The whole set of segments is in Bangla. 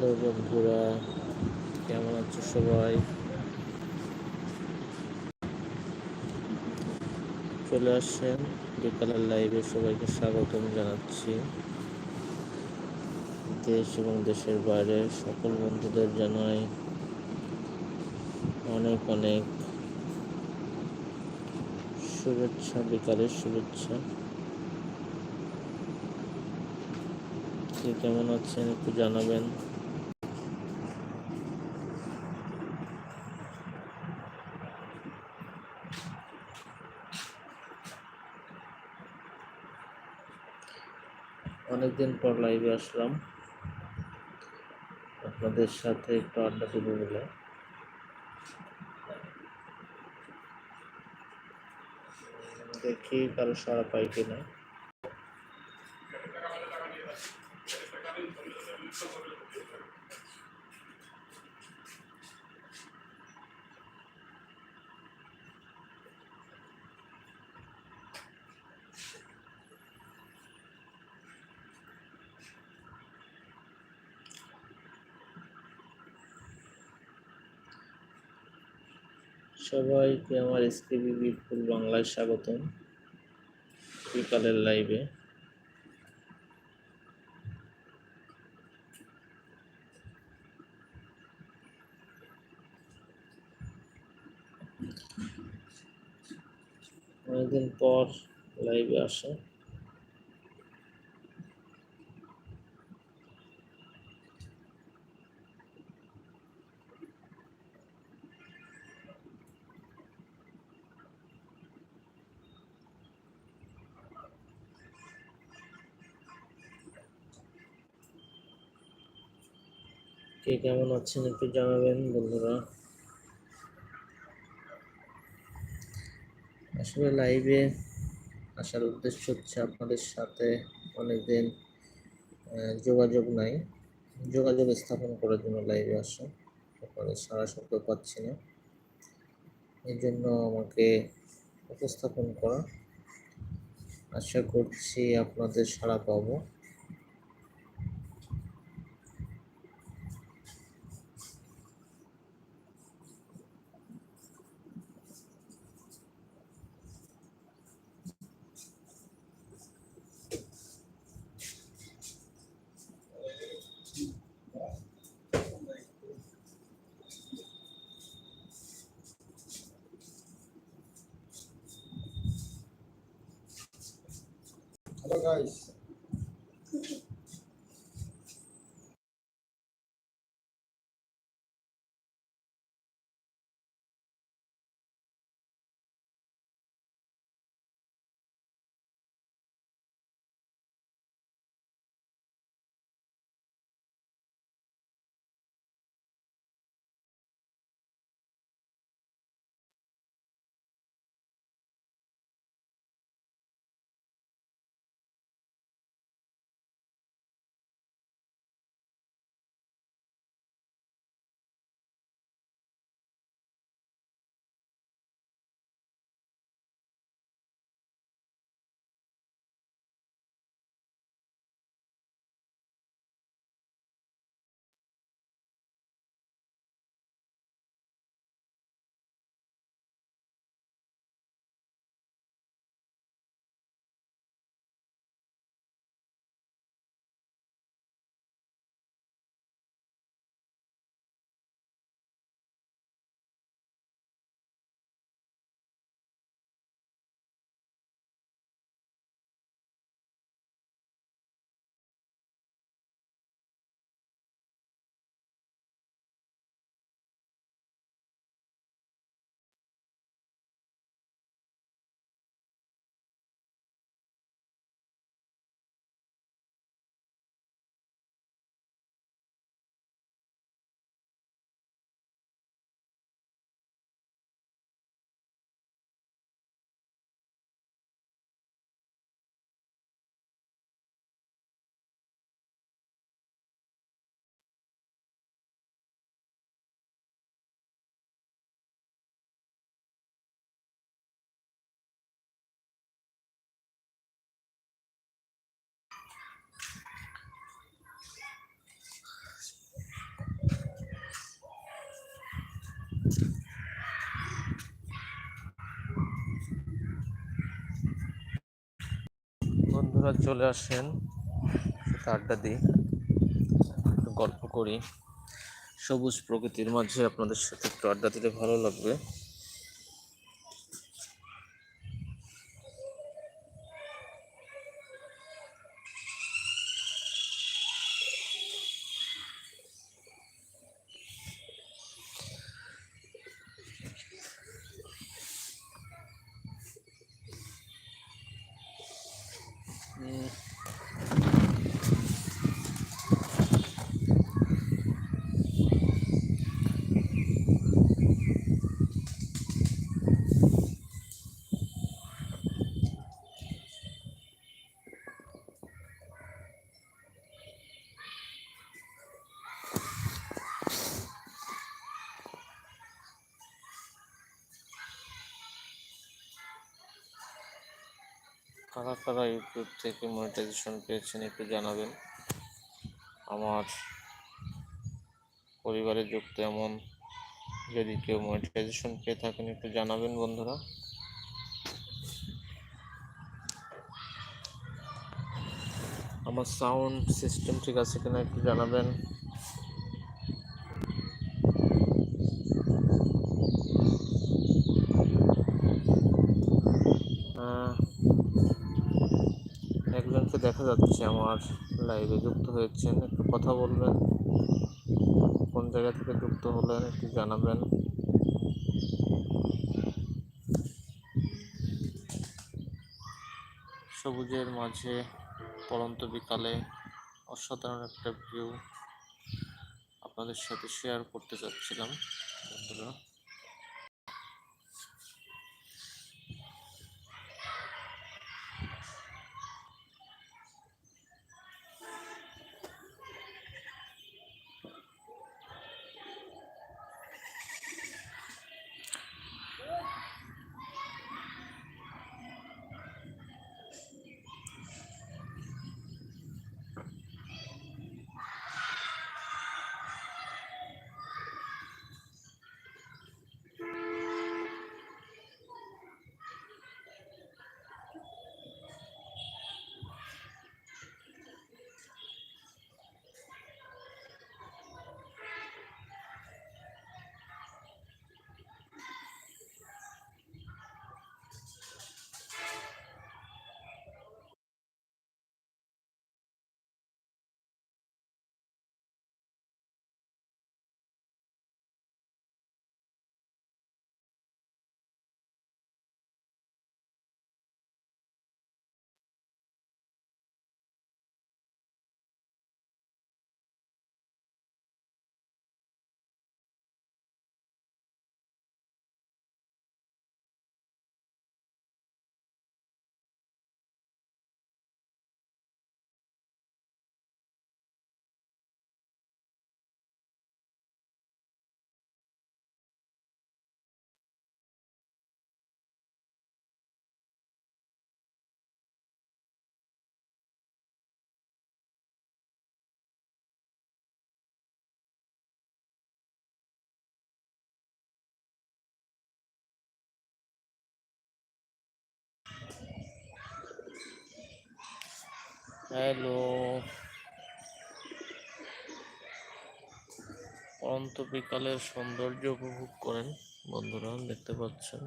হ্যালো বন্ধুরা। কেমন আছো সবাই? চলে আসছেন বিকালের লাইভে সবাইকে স্বাগতম জানাচ্ছি। দেশ এবং দেশের বাইরে সকল বন্ধুদের জানাই অনেক অনেক শুভেচ্ছা, বিকালের শুভেচ্ছা। কে কেমন আছেন একটু জানাবেন। অনেকদিন পর লাইভে আসলাম। আপনাদের সাথে একটু আড্ডা দেবো বলে। দেখি কারও সারা পাই কিনা। সবাইকে আমার এসকেবি ফুল বাংলায় স্বাগতম। বিকালের লাইভে অনেকদিন পর লাইভে আসা। কে কেমন আছেন একটু জানাবেন বন্ধুরা? আসলে লাইভে আসার উদ্দেশ্য হচ্ছে আপনাদের সাথে অনেকদিন যোগাযোগ নাই। যোগাযোগ স্থাপন করার জন্য লাইভে আসা। আপনাদের সারা শব্দ পাচ্ছি না। এই জন্য আমাকে উপস্থাপন করা। আশা করছি আপনাদের সাড়া পাবো। atrás. বন্ধুরা চলে আসেন আড্ডা দিই গল্প করি। সবুজ প্রকৃতির মাঝে আপনাদের সাথে একটু আড্ডা দিতে ভালো লাগবে। কারা কারা ইউটিউব থেকে মনিটাইজেশন পেয়েছেন একটু জানাবেন। আমার পরিবারে যুক্ত এমন যদি কেউ মনিটাইজেশন পেয়ে থাকেন একটু জানাবেন বন্ধুরা। আমার সাউন্ড সিস্টেম ঠিক আছে কিনা একটু জানাবেন। দেখা যাচ্ছে আমার লাইভে যুক্ত হয়েছেন। একটু কথা বলবেন। কোন জায়গা থেকে যুক্ত হলেন একটু জানাবেন। সবুজের মাঝে পরন্ত বিকালে অসাধারণ একটা ভিউ আপনাদের সাথে শেয়ার করতে চাচ্ছিলাম, বন্ধুরা। হ্যালো। অনন্ত বিকালের সৌন্দর্য উপভোগ করেন বন্ধুরা, দেখতে পাচ্ছেন।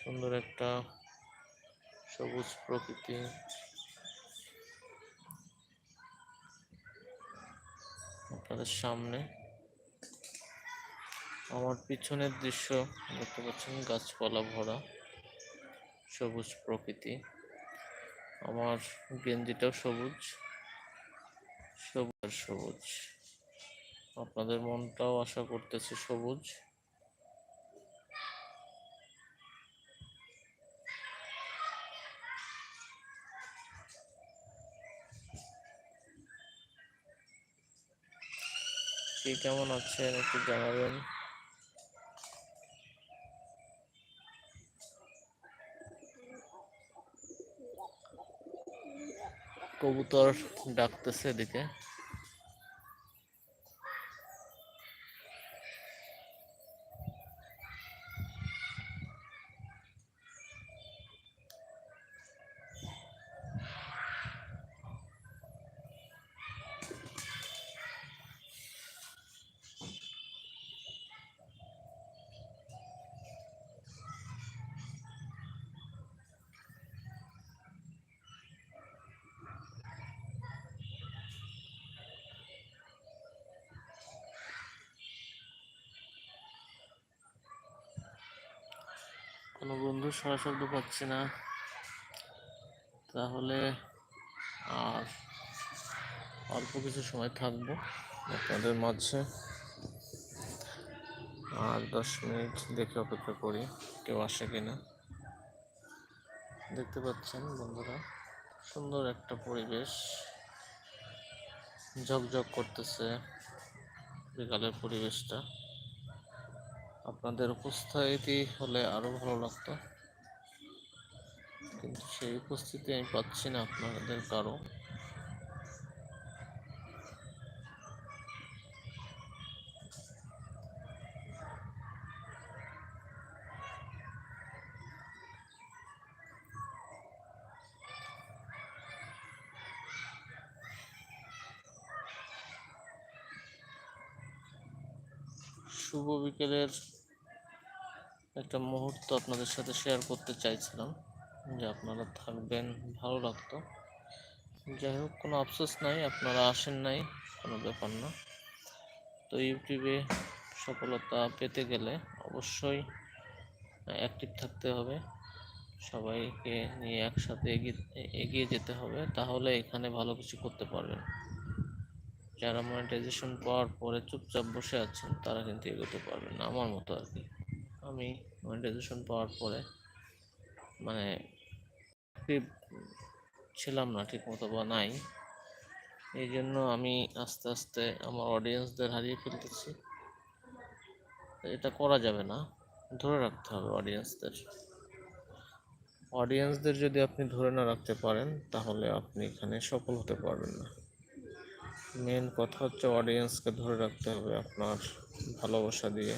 সুন্দর একটা সবুজ প্রকৃতি। আপনাদের সামনে আমার পিছনের দৃশ্য, দেখতে পাচ্ছেন গাছপালা ভরা, সবুজ প্রকৃতি। আমার গেঞ্জিটাও সবুজ সবুজ সবুজ। আপনাদের মনটাও আশা করতেছে সবুজ। কে কেমন আছেন একটু জানাবেন। কবুতর ডাকতেছে এদিকে। কোনো বন্ধু শব্দ পাচ্ছি না। তাহলে আর অল্প কিছু সময় থাকব আপনাদের মাঝে। আর দশ মিনিট দেখে অপেক্ষা করি কেউ আসে কিনা। দেখতে পাচ্ছেন বন্ধুরা, সুন্দর একটা পরিবেশ। ঝকঝক করতেছে বিকালের পরিবেশটা। আপনাদের উপস্থিতি হলে আরও ভালো লাগতো। কিন্তু সেই উপস্থিতি আমি পাচ্ছি না আপনাদের কারও শুভ বিকেলের একটা মুহূর্ত আপনাদের সাথে শেয়ার করতে চাইছিলাম, যে আপনারা থাকবেন, ভালো লাগতো। যাই হোক, কোনো আফসোস নাই, আপনারা আসেন নাই, কোনো ব্যাপার না। তো ইউটিউবে সফলতা পেতে গেলে অবশ্যই অ্যাক্টিভ থাকতে হবে। সবাইকে নিয়ে একসাথে এগিয়ে এগিয়ে যেতে হবে, তাহলে এখানে ভালো কিছু করতে পারবেন। যারা মনিটাইজেশন পাওয়ার পরে চুপচাপ বসে আছেন, তারা কিন্তু এগোতে পারবেন আমার মতো আর কি। আমি মনিটাইজেশন পাওয়ার পরে মানে ছিলাম না ঠিক মতো বা নাই। এই জন্য আমি আস্তে আস্তে আমার অডিয়েন্সদের হারিয়ে ফেলতেছি। এটা করা যাবে না, ধরে রাখতে হবে অডিয়েন্সদের অডিয়েন্সদের যদি আপনি ধরে না রাখতে পারেন, তাহলে আপনি এখানে সফল হতে পারবেন না। মেন কথা হচ্ছে অডিয়েন্সকে ধরে রাখতে হবে আপনার ভালোবাসা দিয়ে।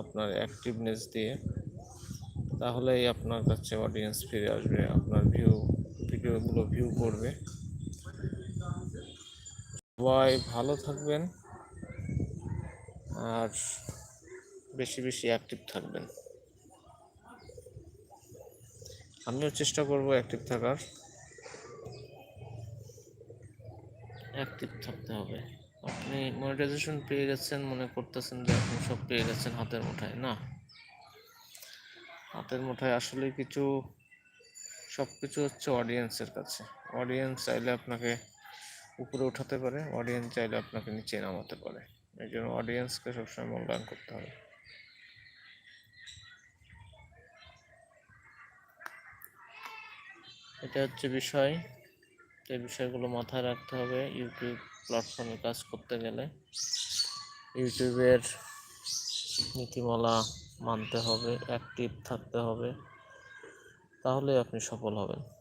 আপনার অ্যাক্টিভনেস দিয়ে, তাহলেই আপনার কাছে অডিয়েন্স ফিরে আসবে, আপনার ভিউ ভিডিওগুলো ভিউ করবে। সবাই ভালো থাকবেন, আর বেশি বেশি অ্যাক্টিভ থাকবেন। আমিও চেষ্টা করব অ্যাক্টিভ থাকার। অ্যাক্টিভ থাকতে হবে। আপনি মনিটাইজেশন পেয়ে গেছেন, মনে করতেছেন যে আপনি সব পেয়ে গেছেন হাতের মুঠায়, না? হাতের মুঠায় আসলে কিছু, সব কিছু হচ্ছে অডিয়েন্সের কাছে। অডিয়েন্স চাইলে আপনাকে উপরে উঠাতে পারে অডিয়েন্স চাইলে আপনাকে নিচে নামাতে পারে। এই জন্য অডিয়েন্সকে সবসময় মূল্যায়ন করতে হবে। এটা হচ্ছে বিষয়। এই বিষয়গুলো মাথায় রাখতে হবে। ইউটিউব প্ল্যাটফর্মে কাজ করতে গেলে। ইউটিউবের নীতিমালা মানতে হবে অ্যাক্টিভ থাকতে হবে। তাহলে আপনি সফল হবেন।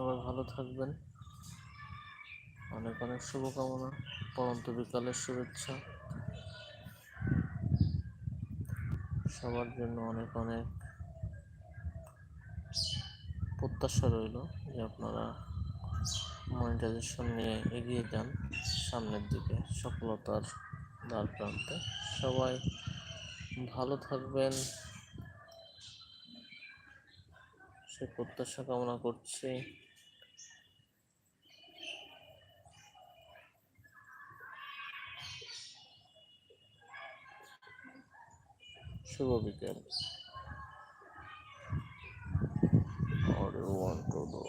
সবাই ভালো থাকবেন। অনেক অনেক শুভকামনা। পরন্ত বিকালের শুভেচ্ছা। সবার জন্য অনেক অনেক প্রত্যাশা রইল যে আপনারা মনিটাইজেশন নিয়ে এগিয়ে যান সামনের দিকে সফলতার দ্বার প্রান্তে। সবাই ভালো থাকবেন। সে প্রত্যাশা কামনা করছি। শুভ বিকেল Or you want to go.